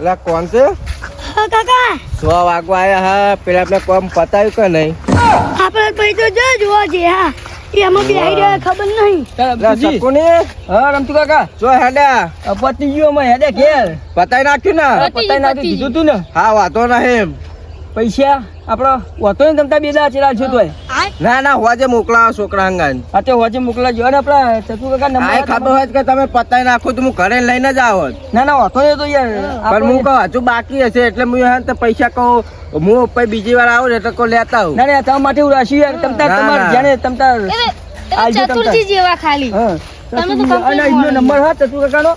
એટલે કોણ છે? કાકા. સો વાગવા આયા? હા પેલા આપણે કોમ પતાવ્યું કે નહીં? આપણે ભાઈ તો જો જોવા જઈએ હા. એ આમાં આઈડિયા ખબર નહીં. એટલે શકુની હા રમતુ કાકા. જો હેડ્યા પતી ગયો અમે હેડે ઘેર. પતાઈ નાખ્યું ને? પતાઈ નાખ્યું દીધું તું ને. હા વાતો નહીં પૈસા? આપણો હોતો ને તમતા બેદા છે ચેલા છો ના ના હોજે મોકલાવો છોકરા અંગન અત્યારે હોજે મોકલા જો ને આપણા ચતુ કાકા નંબર ખબર હોય કે તમે પતાઈ નાખો તો હું ઘરે લઈને જ આવો. ના ના હોતો ને તો યાર પણ હું કહું હજુ બાકી હશે એટલે હું હા તો પૈસા કહું હું પછી બીજી વાર આવું એટલે કહું લેતા આવું. ના ના તમારા માટે હું રાશી યાર. તમતા તમાર જાણે તમતા. ચતુર્થી જેવા ખાલી. તમે તો નંબર હા ચતુ કાકાનો?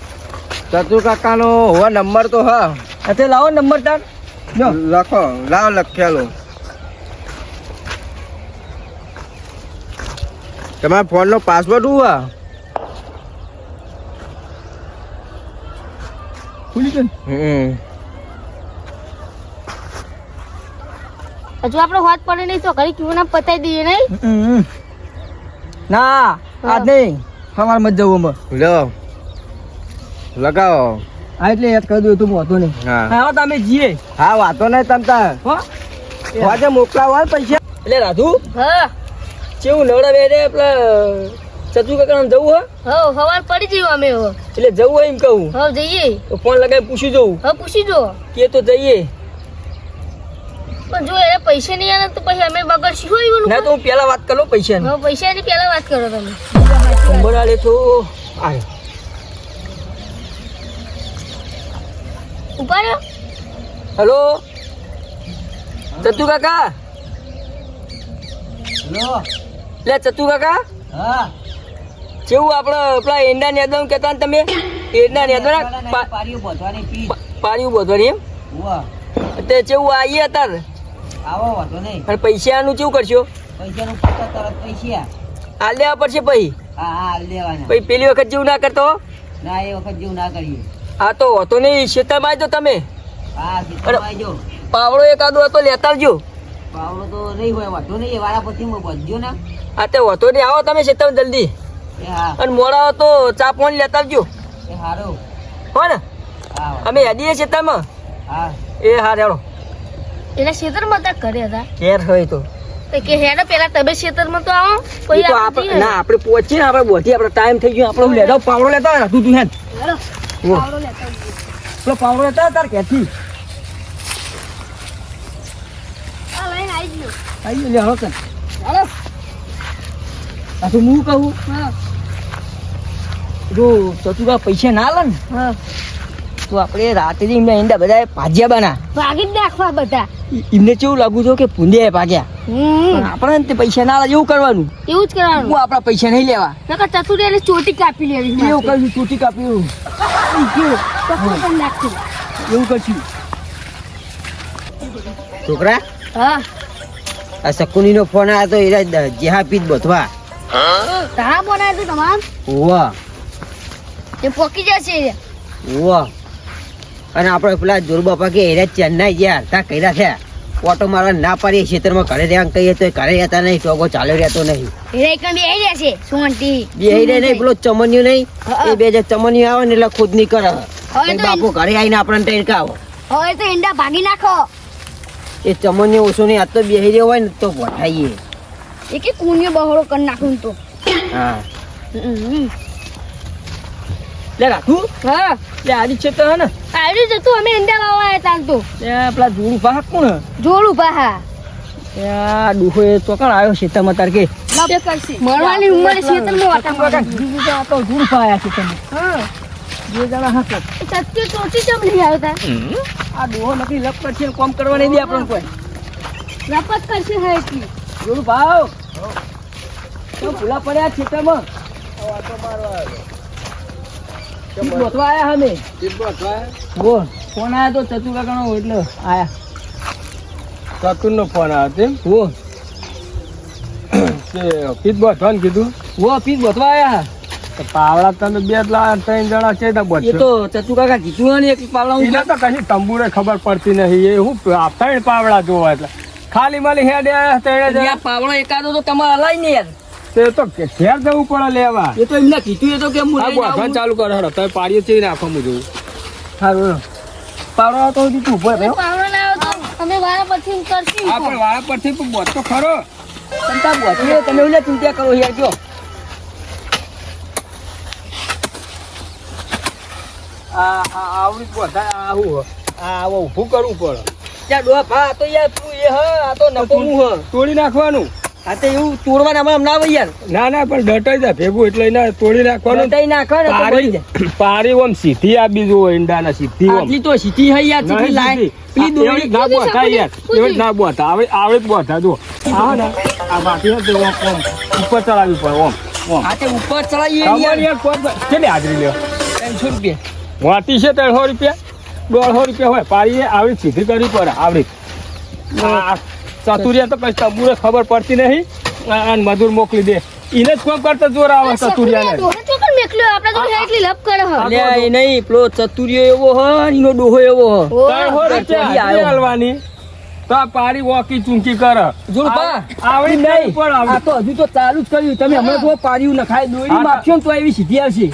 ચતુ કાકાનો હો નંબર તો હા. અત્યારે લાવો નંબર તાર. લખો લાવ લખેલો તમારા ફોનનો પાસવર્ડ હું આ? ખુલી ગયો હજુ આપણે હોત પડે નહીં તો ઘડી ક્યુ નામ પતાઈ દઈએ નહીં? ના આજ નહીં. સવાર મત જવું લો. લગાવો. હા એટલે યાદ કરી દઉં તું હોતો નહીં. હા. તમે જીએ હા વાતો નહીં તમતા હો? આજે મોકલાવો પૈસા. એટલે રાધુ હા. કેવું નવડા બે રે પેલા ચતુ કાકા જવું હે? હો સવાર પડી જયું અમે હો. એટલે જવું હોય એમ કહું. હો જઈએ. તો ફોન લગાવી પૂછી જવું હા પૂછી જો કે તો જઈએ. પણ જો એને પૈસા નહીં આવે તો પછી અમે બગડશું. હોય એવું ના તો હું પેલા વાત કરું પૈસા પૈસા પૈસાની પહેલા વાત કરો તમે. નંબર આલે તો આયો. ઉપાડ્યો હેલો? ચતુ કાકા? લે ચતુ કાકા? હા. કેવું આપણે પેલા એંડા નેદમ કહેતા ને તમે? એંડા નેદવા પારીઓ બોધવાની પી પાડ્યું બોધવાની એમ? તે કેવું આવીએ અત્યારે. આવો વાંધો નહીં. અને પૈસાનું કેવું કરશો? પૈસાનું પૈસા તરત પૈસા. હાલ દેવા પડશે પછી હા હા હાલ લેવાના. પછી પેલી વખત જેવું ના કરતો? ના એ વખત જેવું ના કરીએ. હા તો હતો નહીં ખેતરમાં આવજો તમે. હા સીધા આવજો પાવડો એકાદો હતો લેતા આવજો. પાવડો તો નહીં હોય વાંધો નહીં વાળા પછી હું ને. આ તે હતો નહીં આવો તમે ખેતરમાં જલ્દી. અને મોડા તો ચા પાણી લેતા આવજો. એ હારું. હો ને? અમે હેડીએ શેતામાં. હા. એ હા રેડો એટલે ખેતરમાં તા ઘરે હતા? ઘેર હોય તો. તો કે હેડો પેલા તમે ખેતરમાં તો આવો કોઈ આપણે આપણે જઈએ. ના આપણે પહોંચીએ ને આપણે બોધી આપણે ટાઈમ થઈ ગયો આપણે લેડો પાવડો લેતા તું તું હેડ. હેડો. પેલો પાવડો લેતા તાર ક્યાંથી આ લઈને આવી ગયો. આવી લે હળો કર હેડો. આ તો હું કહું? હા. જો ચતુરા પૈસા ના લે ને? હા. તો આપણે રાતે એમને ઈંડા બધા ભાજ્યા બના ભાગી નાખવા બધા. એમને કેવું લાગુ છે કે ભૂંડે ભાગ્યા? આપણે તે પૈસા ના એવું કરવાનું. એવું જ કરવાનું. હું આપણા પૈસા નહીં લેવા. નકર ચતુરી એને ચોટી કાપી લેવી એવું. કરશું ચૂંટી કાપ્યું ચકુ એવું કરશું. છોકરા હા. આ શકુનીનો ફોન આવ્યો તો એરા જેહા પીત બોધવા. તારા ફોન આવ્યો તમામ? ઓવા એ પોકી જશે. ઓવા અને આપણે પેલા જોર બાપા કે એરા ચેન્નાઈ ગયા તા કર્યા છે. ઓટો મારવા ના પાડીએ ખેતરમાં ઘરે રહ્યા કહીએ તો ઘરે રહેતા નહીં ચોગો ચાલ્યો રહેતો નહીં. બેહી આવી રહી નહીં પેલો ચમન્યું નહીં. એ બે જે ચમન્યું આવે ને એટલે ખુદની કરે બાપુ ઘરે આવીને આપણને ટેરકાવો હવે તો ઈંડા ભાગી નાખો. એ ચમન્યું ઓછું નહીં આ તો બેહી રહ્યો હોય ને તો વઠાઈએ એ કે કુણ્યો બહોળો કરી નાખું તો. હા. લે રાખું હા. લે આજી છે તો અમે ઈંડા વાવવા આવ્યા તાન તો. લે પેલા જોડું કોણ? જોડું પાહા એ આ ડૂહો એ ચોકણ આવ્યો ખેતરમાં તાર કે? મરવાની ઉંમરે ખેતરમાં વાટા મારવાની. તો જોડું પાયા ખેતરમાં હા. બે જણા એ ચોટી ચમ લઈ આવ્યો આ ડોહો નથી લપ કરશે કોમ કરવા નહીં દે આપણને કોઈ. રપત કરશે હે એટલી. જોડું ભાવ તો ભૂલા પડ્યા ખેતરમાં ગોતવા આયા અમે બોલ. ફોન આયા તો ચતુ કાકાનો એટલે આયા. ચતુર ફોન આવ્યો wo તે પીત બોધવાનું કીધું? wo પીસ ગોતવા આયા. પાવડા તમે બે ત્રણ જણા છે એ તો ચતુ કાકા કીધું ને એક પાવડા હું તો કશી તંબુરે ખબર પડતી નહીં. એ હું ત્રણ પાવડા જોવા એટલે. ખાલી માલી હેડે પાવડો એકાદો તો તમારે હલાય ને યાર. તે તો ઘેર જવું પડે લેવા એ તો એમને કીધું એ તો કે હું ચાલુ કરો હેડો તમે પાડીએ છે નાખો હું જોઉં સારું પાડો આવતો સુધી તું ઊભો રહે પાડો હો. ના આવ્યો તો. અમે વારા પરથી કરશું. આ પણ વાળા પરથી પણ બોધ તો ખરો ચિંતા બોધીએ તમે ઓલા ચિંતા કરો યાર જો. આ આ આવડી બોધા આવું આ આવો ઊભું કરવું પડે. ત્યાં આ તો યાર તું એ હ આ તો નકોમું હ. તોડી નાખવાનું. આ તો એવું તોડવાના હમણાં ના આવે યાર. ના ના પણ ડટાઈ જાય ભેગું એટલે તોડી નાખવાનું. નાખો ને જાય પારી પારી ઓમ સીધી આપી હોય ઈંડાના સીધી ઓમ. આટલી તો સીધી હઈ યાર ચીટલી લાય. સીધી. પેલી દોરી ના બોતા યાર એવડી ના બોતા આવડે આવડે જ બોતા આ ને. આ ઓમ ઓમ. ઉપર ચડાવી પડે ઓમ ઓમ. આ તે ઉપર ચડાવીએ યાર. કેટલી હાજરી લ્યો? ત્રણસો રૂપિયા. વાટી છે ત્રણસો રૂપિયા? દોઢસો રૂપિયા હોય. પારીએ આવડી સીધી કરવી પડે આવડી. આ ચતુરિયા તો કઈ તબુરે ખબર પડતી નહીં. અને મજૂર મોકલી દે. એને જ કોમ કરતા જોર આવે ને તો તો ચતુરિયો એવો હ એનો ડોહો એવો હ. ત્રણસો રૂપિયા ચોરી હાજરી આવ્યો. હાલવાની. તો આ પારી વોકી ચૂંકી કરે. આવડી નહીં પણ આ તો હજુ તો ચાલુ જ કર્યું. તમે હમણાં જો પાડ્યું નખાય માપશો તો એવી સીધી આવશે.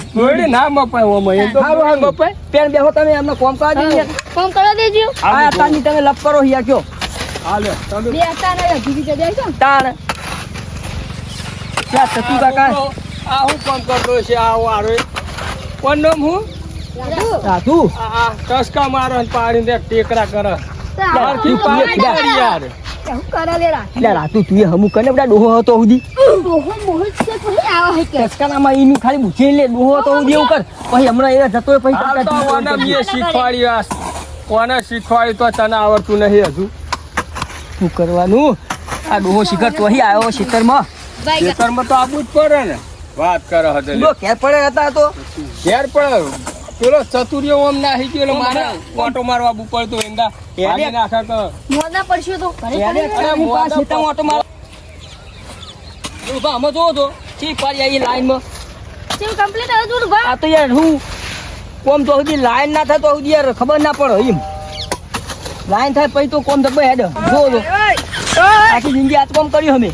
ના મપાય ઓમાં એ તો હારું, હારું. મપાય. પેન બેહો તમે એમને કોમ કરવા દેજો. આ તારની તમે લપ કરો હિયા કયો. હાલે બે હતા ને હજી બીજા જાય છે તાણ. ક્યાં ચતુ કાકા. આ હું કામ કરતો છે આ વારો કોણ નામ હું? સાધુ. આ ટસકા મારો ને પાડીને ટેકરા કરે. તું પાડી યાર. કરી યાર. હું કરે લેરા એટલે રાતુ તું એ હમું કને બધા ડોહો હતો સુધી ડોહો મોહ છે તો નહીં આવા હે કે? ટસકાનામાં એની ખાલી મૂકી લે ડોહો હતો સુધી એવું કર. પછી હમણાં એ જતો હોય પછી આ તો ઓને શીખવાડ્યું. આ કોને શીખવાડ્યું તો તને આવડતું નહીં હજુ. શું કરવાનું? આ ડોહો શિખર તો અહીં આવ્યો શિખરમાં. ખેતરમાં તો આબુ જ પડે ને. વાત કરે હતો ઘેર પડે હતા તો. ઘેર પડે? પેલો ચતુર્યો ઓમ નાહી ગયો મારે ઓટો મારવા આબુ પડતું એંદા ભાગી નાખે તો. મોદા પડશે તો. ઘરે અરે હું પાસ ખેતરમાં ઓટો મારો ઊભા આમાં જો તો. ઠીક પાડી આવી લાઈનમાં? છે કમ્પ્લીટ હવે દૂર ભા આ તો યાર હું કોમ તો સુધી લાઈન ના થાય તો સુધી યાર ખબર ના પડે એમ. લાઈન થાય પછી તો કોમ દબાઈ હેડ. જો જો આખી જિંદગી આ કોમ કર્યું અમે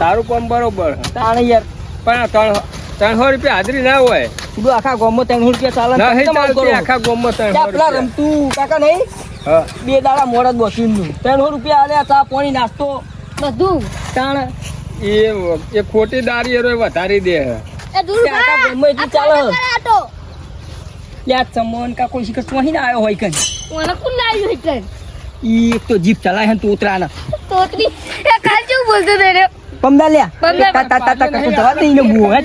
તારું કોમ બરોબર તાણ યાર. પણ ત્રણ ત્રણસો રૂપિયા હાજરી ના હોય. તું આખા ગામમાં ત્રણ રૂપિયા ચાલે. આખા ગામમાં ત્રણસો ત્યાં પેલા રમતું કાકા નહીં? બે દાડા મોડા બસી બોસીનનું ત્રણસો રૂપિયા આલે ચા પાણી નાસ્તો. બધું. તાણ. એ એ ખોટી દારી વધારી દે ચાલે યાર ચમન કા કોઈ શિખર ચોહી ના આવ્યો હોય કઈ મને કોણ લાવ્યું એટલે ઈ એક તો જીપ ચલાય હે ને તોતરાના તોતરી. એ કાલ કેવું બોલતો તે રે પમદા લ્યા. તા તા તા તા જવા દે ઈને બુઓ હે.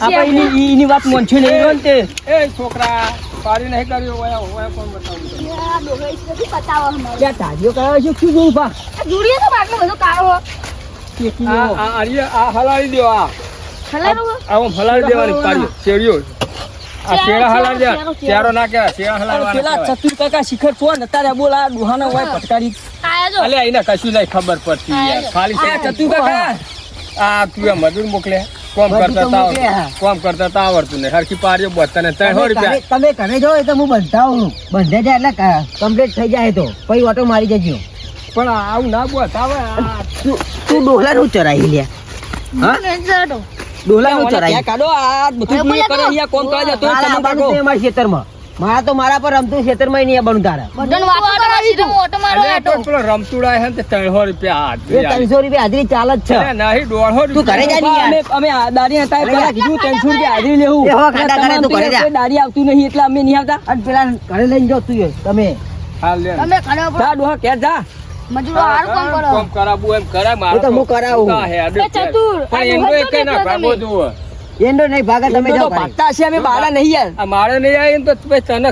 આપણે એની ઈ- એની વાત મોનછો નહીં રહ્યો ને તે. એ છોકરા પારી નહીં કર્યો ઓયા ઓયા કોણ બતાવું? આ ડોહા ઈસ નથી પતાવા હમારે યાર તાજીઓ કરાવે છે શું જોયું પા આ જુડીએ તો બાટલો બધો કાળો આ આ આ હલાડી દો આ. ખલારો હો આ આમ હલાડી દેવાની શેરીઓ. આ શેરો, શેરો, ના શેરા પેલા ચતુર કાકા શિખર છો ને તારે બોલ આ ડુહાના હોય પટકારી આયા એને કશું નહીં ખબર પડતી યાર. ખાલી આ ચતુર કાકા. આ તું મજૂર મોકલે. કોમ કરતા તાવ કોમ કરતા તાવ આવડતું નહીં. હરખી બધાને ત્રણસો તમે રૂપિયા. તમે ઘરે જાઓ તો હું બંધાવું. બંધે જાય એટલે કમ્પ્લીટ થઈ જાય તો. પછી ઓટો મારી જજો. પણ આવું ના બતાવે આ તું તું ડોહલા નું ચરાઈ લે. હા? ચાલો નું ત્યાં કાઢો? આ બધું કરે અહીંયા કોમ કરવા જતો મારા તમે આવવાનું કાઢો. છે મારા ખેતરમાં. મારા તો મારા પર રમતું ખેતરમાં નહીં આવવાનું તારે. બધાને વાતો કરાવી તું. ઓટો મારો અલ્યા આટો પણ પેલો રમતુડા હે ને ત્રણસો રૂપિયા ત્રણસો રૂપિયા હાજરી ચાલે જ છે. નહીં દોઢસો તું ઘરે જા રૂપિયા. ને યાર. અમે અમે હતા પેલા કીધું ત્રણસો રૂપિયા હાજરી લેવું. દાડી આવતું નહીં એટલે અમે નહીં આવતા. અને પેલા ઘરે લઈને જાઓ તું તમે. કે લે. તમે ખરાબ જા ડોહા ઘેર જા. મજૂરો હારું કામ કરો. કોમ કરાવવું એમ કરે મારે તો હું કરાવું. એ ચતુર, પણ એનો ડોહા ના ભાગો જુઓ. એંડો નહીં ભાગે તમે જાઓ ઘરે. છે અમે બાળા નહીં યાર. આ મારે નહીં આવી તો પછી તને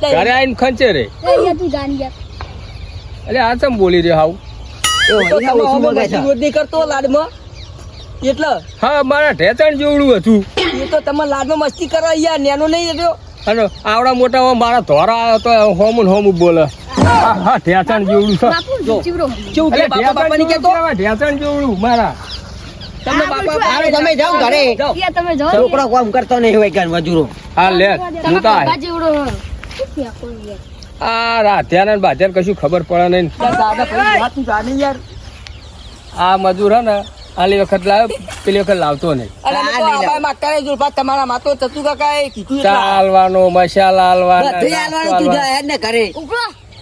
ઘરે આવીને ખંચે રે. એ તું જાણી યાર. એટલે આ ચમ બોલી રહ્યો હાવ? એ તમે કરતો લાડમાં. એટલે? હા મારા ઢેચણ જેવડું હતું. એ તો તમે લાડમાં મસ્તી કરો યાર નેનો નહીં રહ્યો. અને આવડા મોટા મારા ધોરા આવ્યો તો હોમું હોમું બોલે. હા જેવડું છે. જો. કેવું કે બાપા બાપા ઢેચણ કેતો જેવડું જેવડું મારા. તમને બાપા હારે તમે જાઓ ઘરે. જાઓ. યાર તમે જાઓ. છોકરો કામ કરતો નહીં હોય કાંઈ મજૂરો. હા લે હું તો આય. બાપા જેવડો હો શું ફેંકો યાર? આ રાધ્યાને ને બાધ્યાને કશું ખબર પડે નહીં. યાર દાદા પછી વાત તું જાણી યાર. આ મજૂર હે ને આલી વખત લાવ્યો પેલી વખત લાવતો નહીં. તમારા માતો ચતુ એટલે. ચાલવાનો મસાલા હાલવાના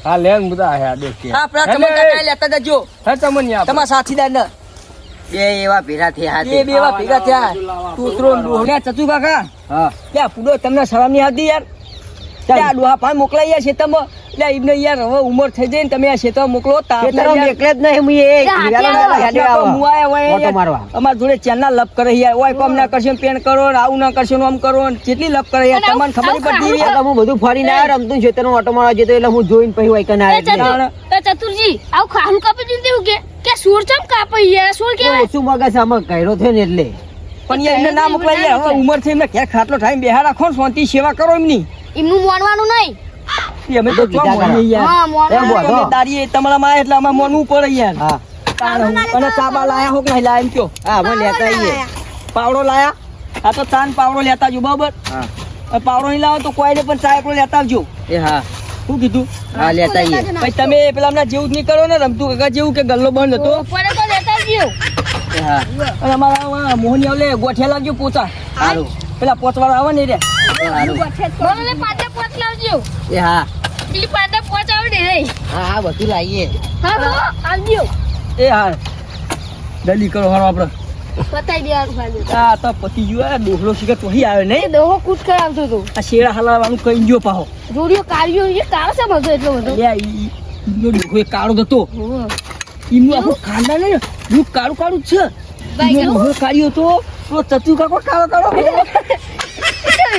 હા લેન બધા હે દેખ કે. હા પ્રા ચમન કાકાએ લેતા જજો. હે તમને આપ તમારા સાથીદાર ને. બે એવા ભેરા થયા બે બે એવા ભેગા થયા. તું ત્રણ ડોહો. લે ચતુ કાકા હા કે પુડો તમને શરમ નહીં આવતી યાર. લે ડોહા પાન મોકલાઈ યાર ખેતરમાં લે એમને યાર હવે ઉંમર થઈ જાય ને તમે આ ખેતરમાં મોકલો જ નહીં હું એ આવો. આવો. હોય અમારા જોડે ચેનના લપ કરે યાર. ઓય કોમ ના કરશે પેન કરો ને આવું ના કરશે ને આમ કરો ને. કેટલી લપ કરે યાર? તમને ખબર પડતી યાર. હું બધું ફરીને આવ્યો રમતું ઓટો મારવા જતો એટલે હું જોઈને પછી હોય. ચતુર એ ચતુરજી આવું ખાનું કાપી દીધું કે કે સૂર ચમ કાપે યાર સૂર એ ઓછું મગજ આમાં કર્યો થયો ને એટલે. પણ યાર એમને ના મોકલાય યાર હવે ઉંમર થઈ એમને ઘેર ખાટલો ટાઈમ બેહા રાખો ને શાંતિ સેવા કરો એમની. એમનું મોનવાનું નહીં. અમે તો તારી તમારામાં આયા એટલે અમે મોનવું પડે યાર. હા. અને ચાબા લાયા હોક નહીં? લાયા એમ કયો? હા અમે લેતા આવીએ પાવડો લાયા? આ તો તાન પાવડો લેતા આવજો બરાબર? હા. પાવડો નહીં લાવો તો કોઈને પણ ચા એકલો લેતા આવજો. એ હા. શું કીધું? હા લેતા આવીએ પછી તમે પેલા હમણાં જેવું જ નહીં કરો ને રમતું કાકા જેવું કે ગલ્લો બંધ હતો? પડે તો લેતા આવજો હા. અને અમારા મોહની આવલે ગોઠિયા લાવજો પોતા સારું. પેલા પોચવાળા આવે ને રે. મને પાંચે પોચ લાવજો એ હા. પેલી પાંચે પોચ આવડે રે હા હા બધું લાવીએ. હા તો આવજો. એ હા. જલ્દી કરો હારો આપણે બતાવી દેવાનું ખાલી આ તો પતિ ગયો ડોહલો શીખર ચોહી આવે નહીં. કૂટ કરાવતો તો આ શેરા હલાવવાનું કઈ ગયો પાહો. જોડિયો કાઢ્યો એ કાળો છે બધો એટલો બધો. ઈનો ડોહો કાળો હતો. હોવે. આખું ખાનદાન ને કાળું કાળું જ છે. બાઈ ઈનો ડોહો તો તો ચતુ કાકો કાળો કાળો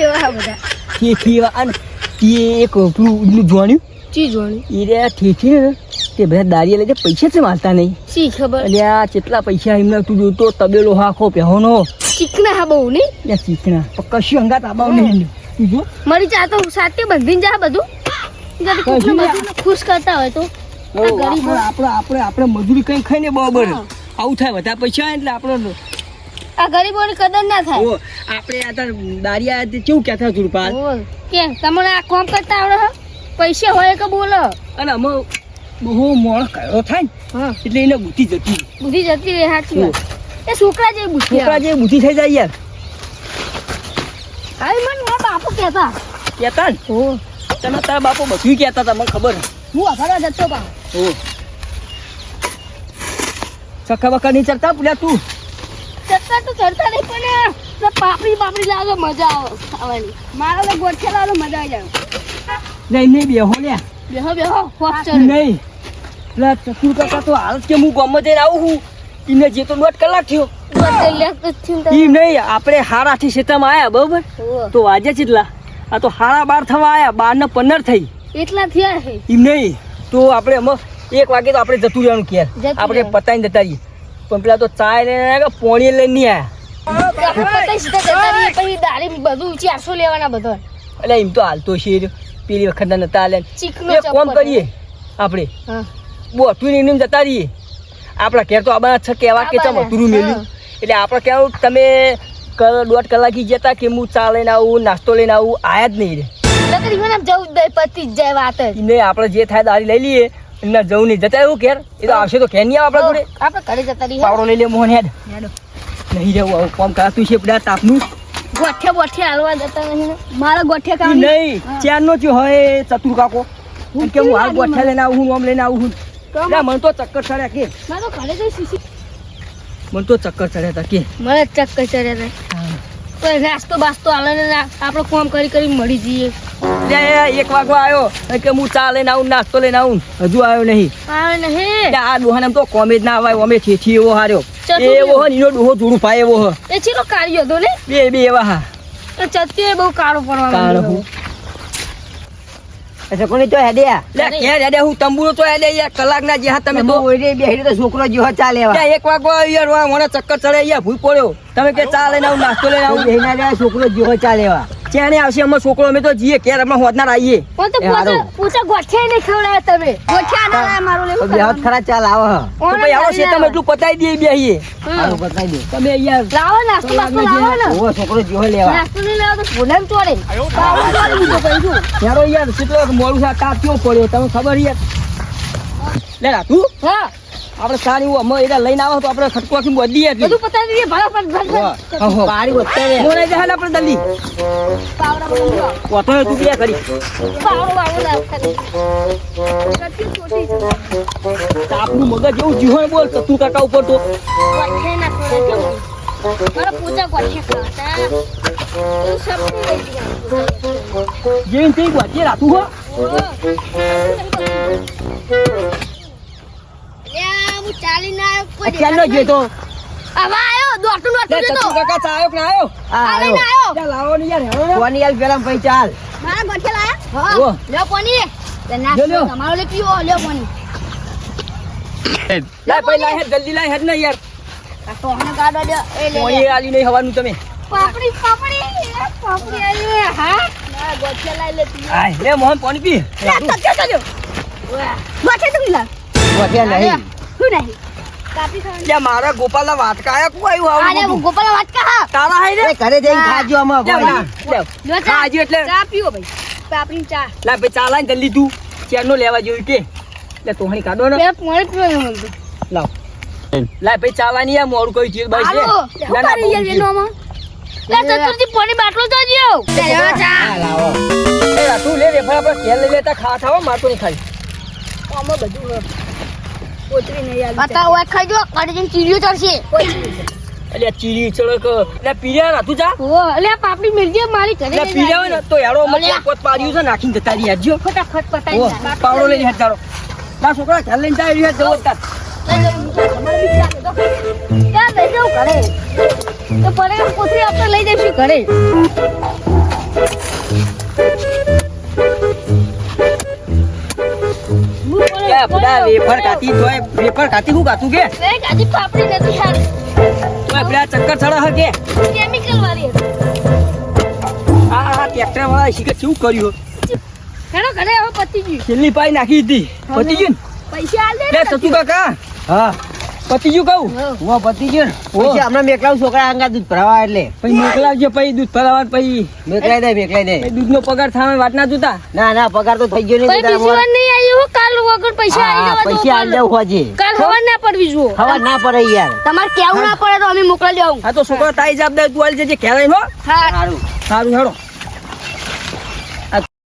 એવા બધા ઠેઠી એવા અને તે એક પેલું એમનું જોણ્યું. ચી જોણી એ રે ઠેઠી ને. તે બધા દારીએ લઈ પૈસા છે માલતા નહીં. સી ખબર? અલ્યા કેટલા પૈસા એમને તું જોતો તબેલો હાખો પહેવાનો ચીકના હા બહુ નહીં? લે ચીકણા. કશું અંગાત આબાવ નહીં મારી તું જો. મરી જા તો સાથે બંધીને જા બધું. ખુશ કરતા હોય તો. આપણે આપણે આપણે આપણે મજૂરી કઈ ખાઈને બરાબર. આવું થાય બધા પૈસા એટલે આપણે આ ગરીબોની કદર ના થાય. ઓ, આપણે આ તાર દારિયા તે કેવું કહેતા જુરપાલ બોલ. કે તમને આ કામ કરતા આવડે હે? પૈસા હોય કે બોલો? અને અમે બહુ મોડો કયો થાય હા. એટલે એને બુદ્ધિ જતી બુદ્ધિ જતી રહે સાચી એ છોકરા જેવી બુદ્ધિ છોકરા આવે. જે બુદ્ધિ થઈ જાય યાર. હવે મન મારા બાપુ કહેતા. કહેતા ને? હો તમે તારા બાપુ બધું કહેતા હતા મને ખબર. હું અભરા જતો બા હો ચક્કા બક્કા નહીં ચડતા પેલા તું? ચડતા તો ચડતા નહીં પણ પાપડી પાપડી લાવે મજા આવે. ખાવાની મારો તો ગોઠે લાવે મજા આવી જાય. નહીં નહીં બેહો લે બેહો બેહો ચડે. નહીં. પેલા ચતુર કાકા તો હાલ કે હું ગમે જઈને આવું છું. એમને જે તો દોઢ કલાક થયો. એમ નહીં આપણે હારાથી શેતામાં આવ્યા બરોબર? તો આજે જેટલા આ તો હારા બાર થવા આવ્યા બાર ને પંદર થઈ. એટલા થયા એમ નહીં તો આપણે એક વાગે તો આપણે જતું રહેવાનું કે આપણે રહેવાનું. જતા રહીએ પણ પેલા તો ચાય લઈને આવ્યા કે પોણી લઈને નહીં બધો એટલે એમ તો હાલતો છે. પેલી વખત નતા લે કામ. કરીએ આપણે. બોટું ને જતા રહીએ. આપણા ઘેર તો આબાના છ કહેવા કે ચમ અધૂરું મેલ્યું. એટલે આપણે કહેવું તમે દોઢ કલાક જતા કે હું ચા લઈને આવું નાસ્તો લઈને આવું આયા જ નહીં રે. જવું પતી જ જાય વાત નહીં આપણે જે થાય દારી લઈ લઈએ. એમને જવું નહીં જતા એવું ઘેર એ તો આવશે તો ઘેર નહીં આવે આપણા જોડે? આપણે ઘરે જતા રહીએ. પાવડો લઈ લે મોહન હેડ નહીં જવું આવું કામ કરાતું છે પેલા તાપનું. ગોઠે ગોઠે હાલવા જતા નહીં મારા ગોઠે કામ નહીં ચારનો થયો હોય ચતુર કાકો. કે હું હાલ ગોઠે લઈને આવું હું આમ લઈને આવું હું. ના મને તો ચક્કર ચડ્યા કે. મારે તો ઘરે જઈ સીસી મને તો ચક્કર ચડ્યા હતા કે. મને ચક્કર ચડ્યા હતા. તો નાસ્તો બાસ્તો હાલે ને ના- આપણે કોમ કરી કરી મળી જઈએ. એક વાગવા આવ્યો કે હું ચા લઈને આવું નાસ્તો લઈને આવું હજુ આવ્યો નહીં. આવે ને આ ડોહાને તો કોમે જ ના આવે અમે છેઠી એવો હાર્યો. એવો હો એનો ડોહો જોડું પાય એવો હો એ ચીલો કાઢ્યો હતો ને? બે બે એવા હા. તો ચત્યો બહુ કાળો પડવા કાળો. અચ્છા કોની તો લે હેડે હું તંબુરો તો હેડે યાર કલાકના જે હા તમે તો ઓયરે બેહીને તો છોકરો જેવો ચાલે એક વાગવા આવ્યો યાર મને ચક્કર ચડે યાર ભૂલ પડ્યો. તમે કે ચા લઈને આવું નાસ્તો લઈને આવું? બેહીને આવ્યા છોકરો જેવો ચાલે એવા ચેણે આવશે અમે છોકરો અમે તો જીએ ક્યારે અમે હોદનાર આવીએ પણ તો. પૂછા ગોઠે ને ખવડાવ્યા તમે. ગોઠે ના લાયા મારું લેવું બે હાથ ખરા ચાલ આવો તો ભાઈ આવો છે તમે એટલું પતાવી દઈએ બેહીએ સારું પતાઈ દે. તમે અહીંયા લાવો નાસ્તો નાસ્તો લાવો ને. ઓ છોકરો જેવો લેવા. નાસ્તો નહીં લાવો તો ભોડામ ચોરે ચોરે બીજો કઈ યારો યાર કેટલો મોડું છે કેવો પડ્યો? તમને ખબર યાર? લે તું હા. આપણે સારી હું અમે એટલે લઈને આવો તો આપણે ખટકો આખી બધી હતી બધું પતાવી દઈએ ભલા પણ ભલ ભલ. ઓહો. પારી વધતા રે જાય આપણે જલ્દી ઉડાવો. તું ક્યાં કરી. આપણું મગજ એવું જીવો બોલ તું કાકા ઉપર તો. ગોઠે ના થોડે રાખું મારા પૂજા ગોઠે ખાતા. એવું સપનું લઈ દીધું. જેવી તે વાંચી રાખું હો ઓહો. ના કોઈ દેખાતું જે તો. હવે લે, દોઢું ચતુ જતો. કાકા ચા આવ્યો કે ના આવ્યો આ આવીને આવ્યો આવ્યો. ને યાર કોની હાલ પેલા ભાઈ ચાલ મારા ગોઠે લાયા? હા. લ્યો પોની. ના લ્યો, લ્યો. તમારો લે પીવો, લ્યો પોની. લાય ભાઈ લાય હેડ જલ્દી લાય હેડ ને યાર આ સોહને ગાડો લ્યો. એ લે, કોઈ આલી નહીં હવાનું તમે પાપડી પાપડી પાપડી આવી હા મારા ગોઠે લાઈ લે પીવો. આય લે મોહન પાણી પી લે. ગોઠે તો નહીં શું નહીં? લે મારા વાટકા આવ્યું ગોપાલ વાત તારા હાય રે ઘરે જઈને ખાજો આમાં ભાઈ ભાઈ, લે. લ્યો ચા. ખાજો એટલે. ચા પીવો ભાઈ. પાપડી ચા. લા ભાઈ ચા લાઈને જલ્દી તું. ચેરનો લેવા જોયું કે? લે તોહણી કાઢો ને. પોણી પીવો ને લાવ. લા ભાઈ ચા લાની યાર મોડું કઈ ચીજ ભાઈ છે હાલો. લે, યાર એનો આમાં? લે, ચતુરથી પોણી બાટલો તો દ્યો. લે, ચા. લાવો. એ તું લે રેફા આપણે ઘેર લઈ લેતા ખા ખાવા મારતો નહીં ખાઈ આમાં બધું ચીડિયો ચડશે. એટલે ચીરી ચડક એટલે પીર્યા ના તું જા ઓહો, અલે પાપડી મેલજે મારી ઘરે એટલે પીર્યા. ને તો યારો મને પોત પાડ્યું છે નાખીને જતા રહ્યા જો ફટાફટ પતાઈ ઓ. પાવડો લઈને તારો ના છોકરા ઘેર લઈને જાય રહ્યા જવો તાર. ક્યાં લઈ જાઉં ઘરે? તો પડે કોથળી આપણે લઈ જઈશું ઘરે કે બધા વેફર ખાતી તોય વેફર ખાતી હું ખાતું કે? ગાજી પાપડી નથી સારી તોય પેલા ચક્કર ચડા હે કે? કેમિકલ વાળી આ આ ટ્રેક્ટર વાળા શીખે શું કર્યું? હેડો ઘરે હવે પતી ગયું. છેલ્લી પાઈ નાખી દીધી. પતી ગયું પૈસા આલ દે સતુ કાકા? હા. પતી ગયું કહું? હો. પતી ગયો પછી હમણાં મેકલાવું છોકરા આંગા દૂધ ભરાવા એટલે. પછી મોકલાવજો પછી દૂધ ભરાવા પછી મેકલાઈ દે મેકલાઈ દે. દૂધ દૂધનો પગાર થાય વાત ના જોતા? ના ના પગાર તો થઈ ગયો નહીં બીજી વાર નહીં આવી હું કાલ વગર પૈસા આવી હા, પૈસા આવી જાવ હોજે. કાલ ખબર ના પડવી જો ખબર ના પડે યાર. તમારે કેવું ના પડે તો અમે મોકલી દેવું હા તો છોકરો તારી જવાબદારી તું આલી જજે કહેવાય હા. સારું. સારું હેડો.